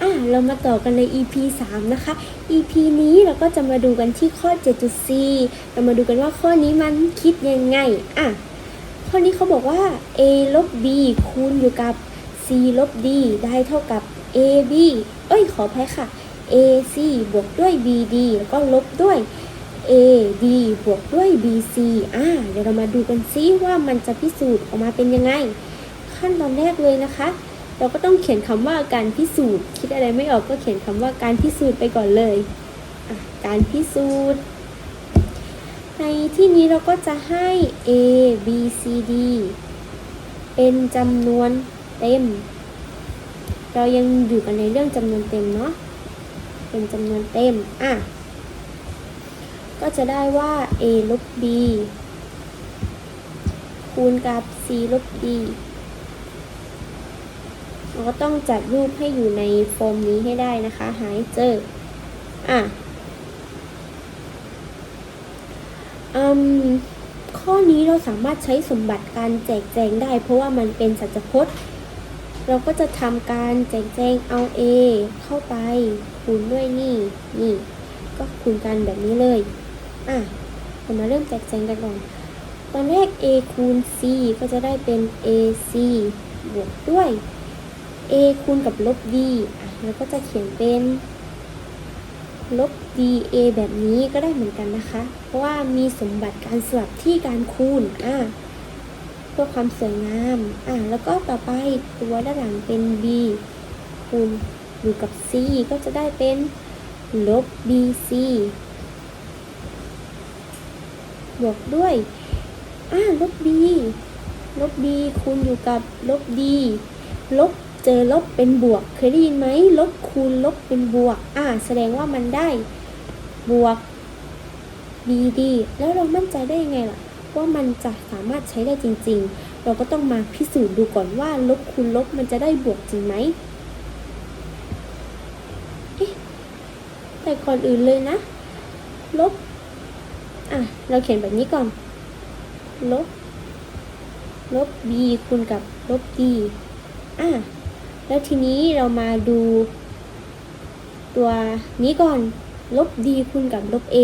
อะเรามาต่อกันใน EP 3 นะคะ EP นี้เราก็จะมาดูกันที่ข้อ 7.4 เรามาดูกันว่าข้อนี้มันคิดยังไง อะ ข้อนี้เขาบอกว่า a ลบ b คูณอยู่กับ c ลบ d ได้เท่ากับ ab เอ้ย ขออภัยค่ะ ac บวกด้วย bd แล้วก็ลบด้วย ad บวกด้วย bc อะ เดี๋ยวเรามาดูกันซิว่ามันจะพิสูจน์ออกมาเป็นยังไง ขั้นตอนแรกเลยนะคะ เราก็ต้องเขียนคำว่าการพิสูจน์ คิดอะไรไม่ออกก็เขียนคำว่าการพิสูจน์ไปก่อนเลยการพิสูจน์ ในที่นี้เราก็จะให้ a b c d เป็นจำนวนเต็ม เรายังอยู่กันในเรื่องจำนวนเต็มเนาะ เป็นจำนวนเต็ม อะ ก็จะได้ว่า a ลบ b คูณกับ c ลบ d เราก็ต้องจัดรูปให้อยู่ในโฟมนี้ให้ได้นะคะหาให้เจออะอืมข้อนี้เราสามารถใช้สมบัติการแจกแจงได้ เพราะว่ามันเป็นสัจพจน์ เราก็จะทำการแจกแจงเอา a เข้าไปคูณด้วยนี่นี่ ก็คูณกันแบบนี้เลยอะเรามาเริ่มแจกแจงกันก่อนตอนแรก a คูณ c ก็จะได้เป็น ac บวกด้วย a คูณกับลบ d อะแล้วก็จะเขียนเป็นลบ dA แบบนี้ก็ได้เหมือนกันนะคะ เพราะว่ามีสมบัติการสลับที่การคูณอะเพื่อความสวยงามอะแล้วก็ต่อไปตัวด้านหลังเป็น b คูณอยู่กับ c ก็จะได้เป็นลบ bc บวกด้วยอะลบ b ลบ b คูณอยู่กับลบ d ลบ เจอลบเป็นบวก เคยได้ยินไหมลบคูณลบเป็นบวก อ่า แสดงว่ามันได้บวก bd แล้วเรามั่นใจได้ยังไงล่ะ ว่ามันจะสามารถใช้ได้จริง ๆ เราก็ต้องมาพิสูจน์ดูก่อนว่า ลบคูณลบมันจะได้บวกจริงไหมเอ๊ะแต่ก่อนอื่นเลยนะ ลบ อะ เราเขียนแบบนี้ก่อน ลบ ลบ b คูณกับลบ d อะ แล้วทีนี้เรามาดูตัวนี้ก่อน ลบ d คูณกับลบ a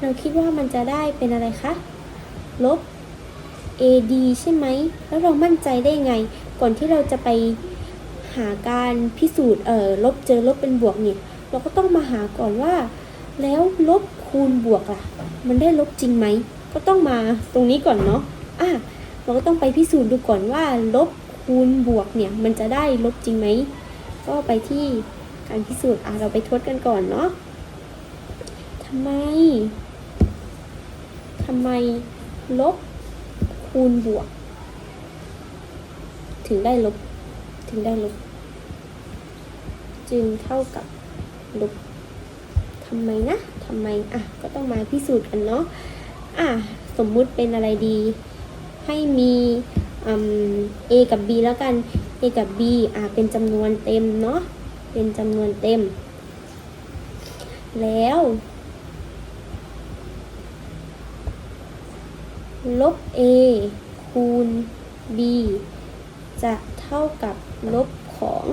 เราคิดว่ามันจะได้เป็นอะไรคะ ลบ ad ใช่ไหม แล้วเรามั่นใจได้ไง ก่อนที่เราจะไปหาการพิสูจน์ เอ่อ ลบเจอลบเป็นบวกเนี่ย เราก็ต้องมาหาก่อนว่า แล้วลบคูณบวกล่ะ มันได้ลบจริงไหม ก็ต้องมาตรงนี้ก่อนเนาะ อะ เราก็ต้องไปพิสูจน์ดูก่อนว่า ลบ คูณบวกเนี่ยมันจะได้ลบจริงไหม ก็ไปที่การพิสูจน์อะเราไปทดกันก่อนเนาะทำไมทำไมลบคูณบวก ถึงได้ลบ ถึงได้ลบ จึงเท่ากับลบทำไมนะทำไมอะก็ต้องมาพิสูจน์กันเนาะอะสมมุติเป็นอะไรดี ให้มี a กับ b แล้วกัน a กับ b อะเป็นจำนวนเต็มเนาะ เป็นจำนวนเต็ม แล้ว ลบ a คูณ b จะเท่ากับลบของ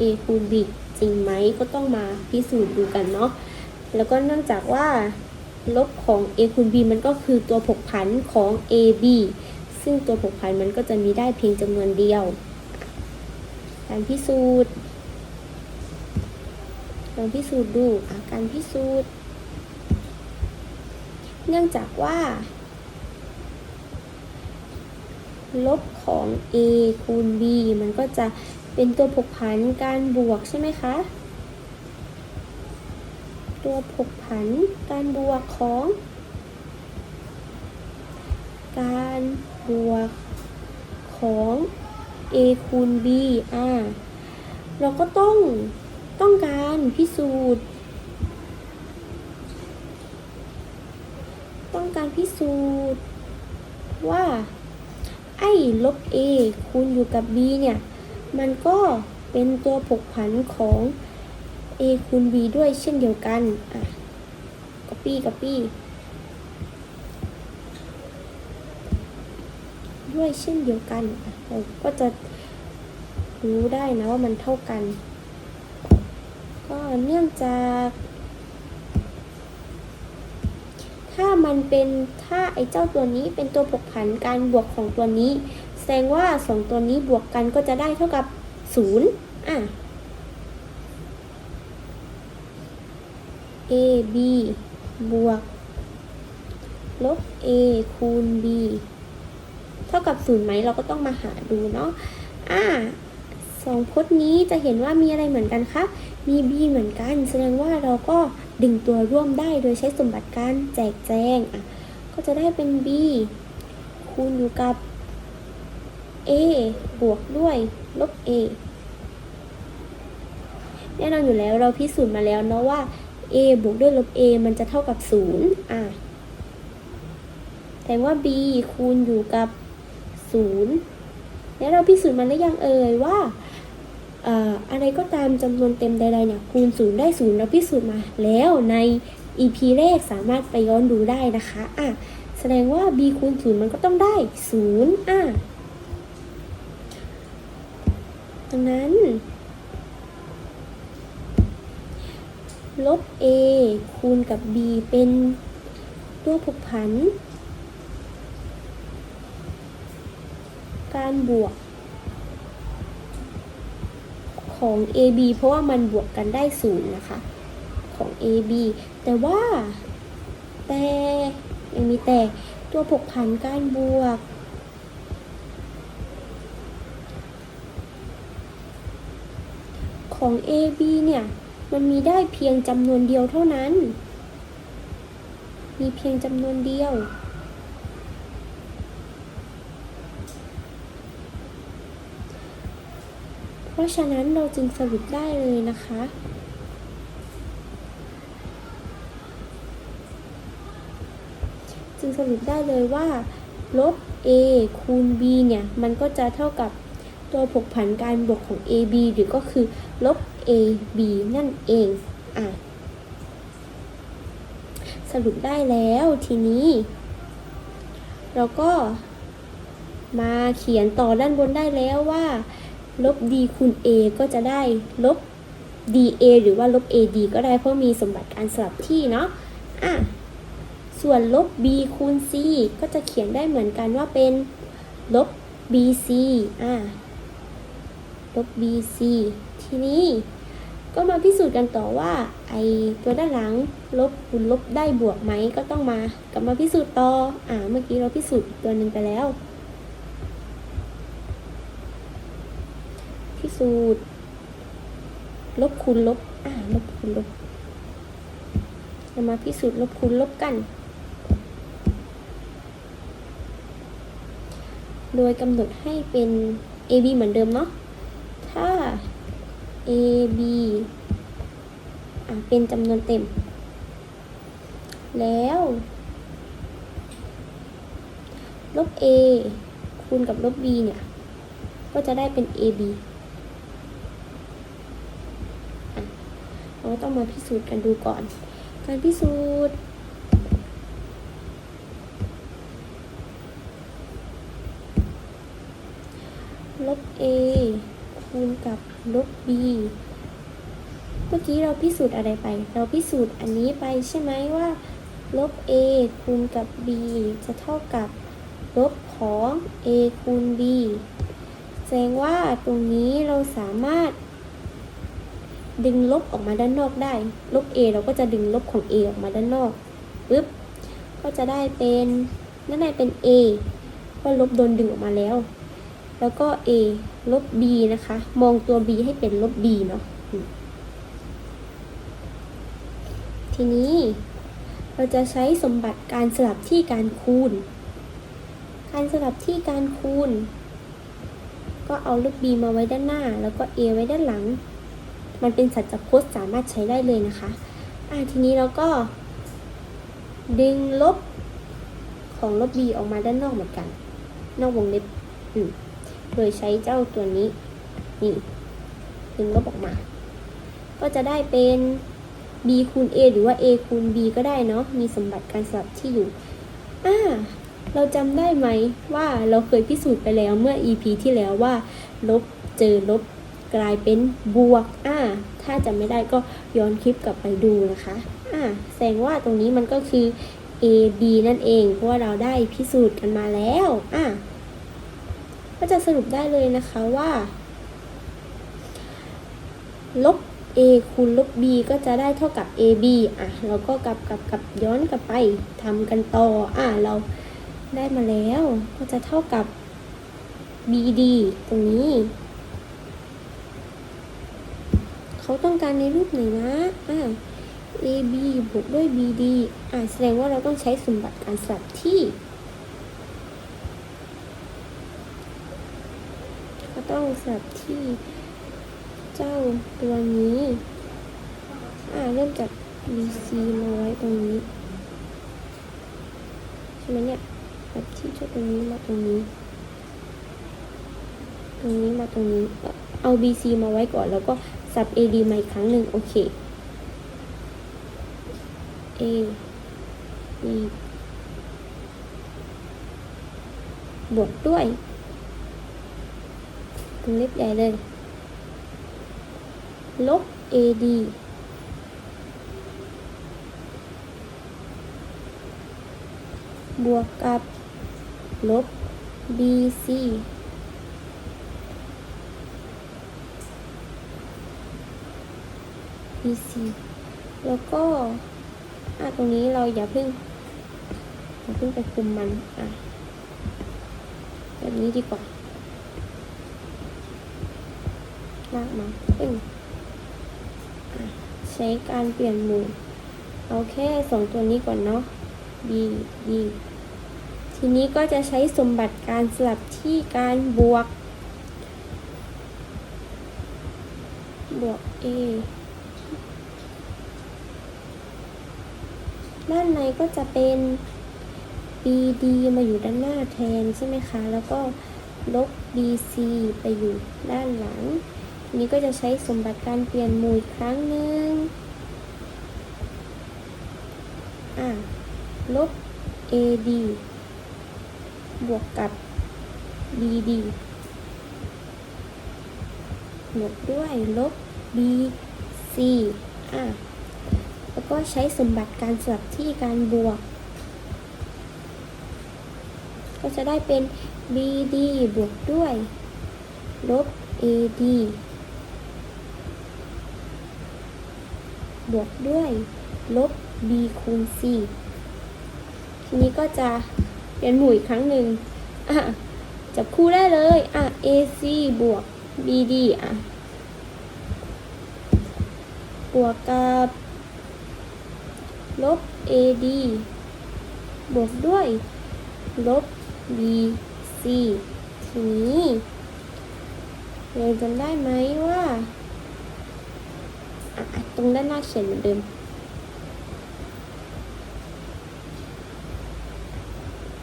a คูณ b จริงไหมก็ต้องมาพิสูจน์ดูกันเนาะ แล้วก็เนื่องจากว่าลบของ a คูณ b มันก็คือตัวผกผันของ a b ซึ่งตัวผกผันมันก็จะมีได้เพียงจำนวนเดียว การพิสูจน์ลองพิสูจน์ดูอะการพิสูจน์ เนื่องจากว่า ลบของ a คูณ b มันก็จะเป็นตัวผกผันการบวกใช่ไหมคะตัวผกผันการบวกของ การ บวกของ a คูณ b อ่าเราก็ต้องต้องการพิสูจน์ ต้องการพิสูจน์ ว่า ไอ้ลบ a คูณอยู่กับ b เนี่ย มันก็เป็นตัวผกผันของ a คูณ b ด้วยเช่นเดียวกัน อะ copy copy ด้วยเช่นเดียวกันเราก็จะรู้ได้นะว่ามันเท่ากัน ก็เนื่องจาก ถ้ามันเป็นถ้าไอ้เจ้าตัวนี้เป็นตัวผกผันการบวกของตัวนี้ แสดงว่าสองตัวนี้บวกกันก็จะได้เท่ากับศูนย์อะ a b บวก ลบ a คูณ b เท่ากับศูนย์ไหมเราก็ต้องมาหาดูเนาะอ่าสองพจน์นี้จะเห็นว่ามีอะไรเหมือนกันคะมี b เหมือนกัน แสดงว่าเราก็ดึงตัวร่วมได้โดยใช้สมบัติการแจกแจงอะก็จะได้เป็น b คูณอยู่กับ a บวกด้วยลบ a แน่นอนอยู่แล้วเราพิสูจน์มาแล้วเนาะว่า a บวกด้วยลบ a มันจะเท่ากับ 0 อะแต่ว่า b คูณอยู่กับ 0 แล้วเราพิสูจน์มาแล้วยังเอ่ยว่าเอ่ออะไรก็ตามจำนวนเต็มใดๆเนี่ยคูณ 0 ได้ 0 เราพิสูจน์มาแล้วใน EP แรกสามารถไปย้อนดูได้นะคะอะแสดงว่า b คูณ 0 มันก็ต้องได้ 0อะดังนั้น ลบ a คูณกับ b เป็นตัวผกผัน การบวกของ ab เพราะว่ามันบวกกันได้ศูนย์นะคะของ ab แต่ว่าแต่ยังมีแต่ตัวผกผันการบวก ของ AB เนี่ย มันมีได้เพียงจำนวนเดียวเท่านั้น มีเพียงจำนวนเดียว เพ ราะฉะนั้นเราจึงสรุปได้เลยนะคะ จึงสรุปได้เลยว่าลบ a คูณ b เนี่ย มันก็จะเท่ากับตัวผกผันการบวกของ ab หรือก็คือลบ ab นั่นเองอะสรุปได้แล้วทีนี้ เราก็มาเขียนต่อด้านบนได้แล้วว่า ลบ d คูณ a ก็จะได้ลบ dA หรือว่าลบ ad ก็ได้เพราะมีสมบัติการสลับที่เนาะอะส่วนลบ b คูณ c ก็จะเขียนได้เหมือนกันว่าเป็นลบ bc อะลบ bc ทีนี้ก็มาพิสูจน์กันต่อว่าไอตัวด้านหลังลบคูณลบได้บวกไหมก็ต้องมากลับมาพิสูจน์ต่ออ่าเมื่อกี้เราพิสูจน์ตัวหนึ่งไปแล้ว พิ สูจน์ลบคูณลบ อ่า ลบคูณลบ เรามาพิสูจน์ลบคูณลบกัน โดยกำหนดให้เป็น AB เหมือนเดิมเนาะ ถ้า a b อะเป็นจำนวนเต็ม แล้ว ลบ a คูณกับลบ b เนี่ย ก็จะได้เป็น ab อะเรา ก็ต้องมาพิสูจน์กันดูก่อน การพิสูจน์ลบ a คูณกับลบ b เมื่อกี้เราพิสูจน์อะไรไป เราพิสูจน์อันนี้ไปใช่ไหมว่าลบ a คูณกับ b จะเท่ากับลบของ a คูณ b แสดงว่าตรงนี้เราสามารถ ดึงลบออกมาด้านนอกได้ ลบ a เราก็จะดึงลบของ a ออกมาด้านนอกปึ๊บก็จะได้เป็นนั่นได้เป็น a เพราะลบโดนดึงออกมาแล้ว แล้วก็ a ลบ b นะคะ มองตัว b ให้เป็นลบ b เนาะทีนี้เราจะใช้สมบัติการสลับที่การคูณ การสลับที่การคูณ ก็เอาลบ b มาไว้ด้านหน้า แล้วก็ a ไว้ด้านหลัง มันเป็นสัจพจน์สามารถใช้ได้เลยนะคะอ่าทีนี้เราก็ ดึงลบของลบ b ออกมาด้านนอกเหมือนกัน นอกวงเล็บอืมโดยใช้เจ้าตัวนี้ นี่ ดึงลบออกมา ก็จะได้เป็น b คูณ a หรือว่า a คูณ b ก็ได้เนาะ มีสมบัติการสลับที่อยู่ อ่า เราจำได้ไหมว่าเราเคยพิสูจน์ไปแล้วเมื่อ EP ที่แล้วว่า ลบเจอลบ กลายเป็นบวกอ่าถ้าจำไม่ได้ก็ย้อนคลิปกลับไปดูนะคะอ่าแสดงว่าตรงนี้มันก็คือ a b นั่นเอง เพราะว่าเราได้พิสูจน์กันมาแล้วอ่าก็จะสรุปได้เลยนะคะว่า ลบ a คูณลบ b ก็จะได้เท่ากับ ab อะ เราก็กลับกลับกลับย้อนกลับไปทำกันต่อ อะ เราได้มาแล้ว ก็จะเท่ากับ bd ตรงนี้ เขาต้องการในรูปไหนนะอะ ab บวกด้วย bd อะแสดงว่าเราต้องใช้สมบัติการสลับที่ก็ต้องสลับที่เจ้าตัวนี้ อ่าเริ่มจาก bc มาไว้ตรงนี้ใช่ไหมเนี่ยแบบที่เจ้าตรงนี้มาตรงนี้ ตรงนี้มาตรงนี้ เอา bc มาไว้ก่อนแล้วก็ สับ ad มาอีกครั้งหนึ่งโอเค a b บวกด้วยตรงเล็บใหญ่เลย ลบ AD บวกกับลบ BC BC แล้วก็อะตรงนี้เราอย่าเพิ่งอย่าเพิ่งไปคุมมันอะแบบนี้ดีกว่าลากมาปึ้งอะใช้การเปลี่ยนหมู่เอาแค่สองตัวนี้ก่อนเนาะ b b ทีนี้ก็จะใช้สมบัติการสลับที่การบวก บวก a ด้านในก็จะเป็น bd มาอยู่ด้านหน้าแทนใช่ไหมคะ แล้วก็ลบ bc ไปอยู่ด้านหลัง นี้ก็จะใช้สมบัติการเปลี่ยนหมู่อีกครั้งหนึ่งอะลบ AD บวกกับ BD บวกด้วยลบ BC อะ แล้วก็ใช้สมบัติการสลับที่การบวก ก็จะได้เป็น BD บวกด้วย ลบ AD บวกด้วย ลบ b คูณ c ทีนี้ก็จะเปลี่ยนหมู่อีกครั้งหนึ่งอะจับคู่ได้เลย อะ ac บวก bd อะ บวกกับ ลบ ad บวกด้วย ลบ bc ทีนี้เราจำได้ไหมว่า ตรงด้านหน้าเขียนเหมือนเดิม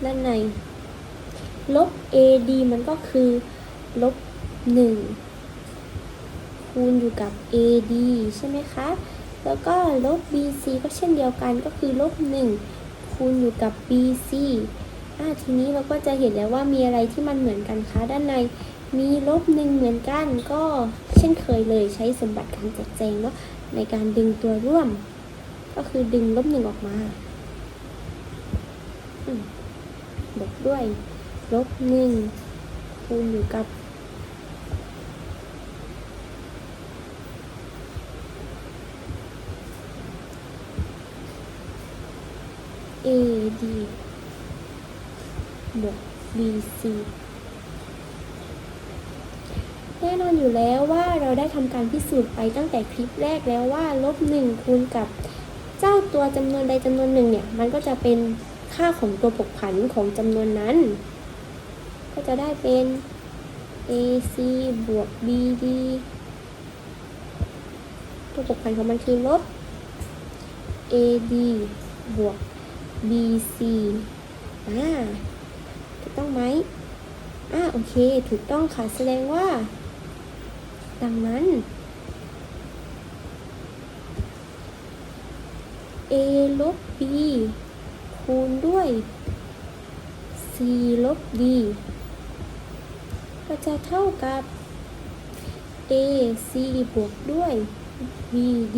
ด้านใน ลบ AD มันก็คือ ลบ 1 คูณอยู่กับ AD ใช่ไหมคะ แล้วก็ลบ BC ก็เช่นเดียวกันก็คือลบ1คูณอยู่กับ BC อ่าทีนี้เราก็จะเห็นแล้วว่ามีอะไรที่มันเหมือนกันคะด้านในมีลบหนึ่งเหมือนกันก็เช่นเคยเลยใช้สมบัติการจัดแจงเนาะในการดึงตัวร่วม ก็คือดึงลบหนึ่งออกมาบวกด้วยลบหนึ่งคูณอยู่กับ AD บวก BC แน่นอนอยู่แล้วว่าเราได้ทำการพิสูจน์ไปตั้งแต่คลิปแรกแล้วว่าลบหนึ่งคูณกับเจ้าตัวจำนวนใดจำนวนหนึ่งเนี่ย มันก็จะเป็นค่าของตัวผกผันของจำนวนนั้น ก็จะได้เป็น AC บวก BD ตัวผกผันของมันคือลบ AD บวก BC อ่าถูกต้องไหมอ่าโอเค ถูกต้องค่ะ แสดงว่า ดังนั้น A ลบ B คูณด้วย c ลบ d ก็จะเท่ากับ a c บวกด้วย b d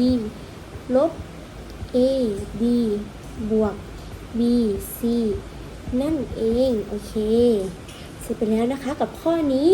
ลบ a d บวก b c นั่นเอง โอเค เสร็จไปแล้วนะคะกับข้อนี้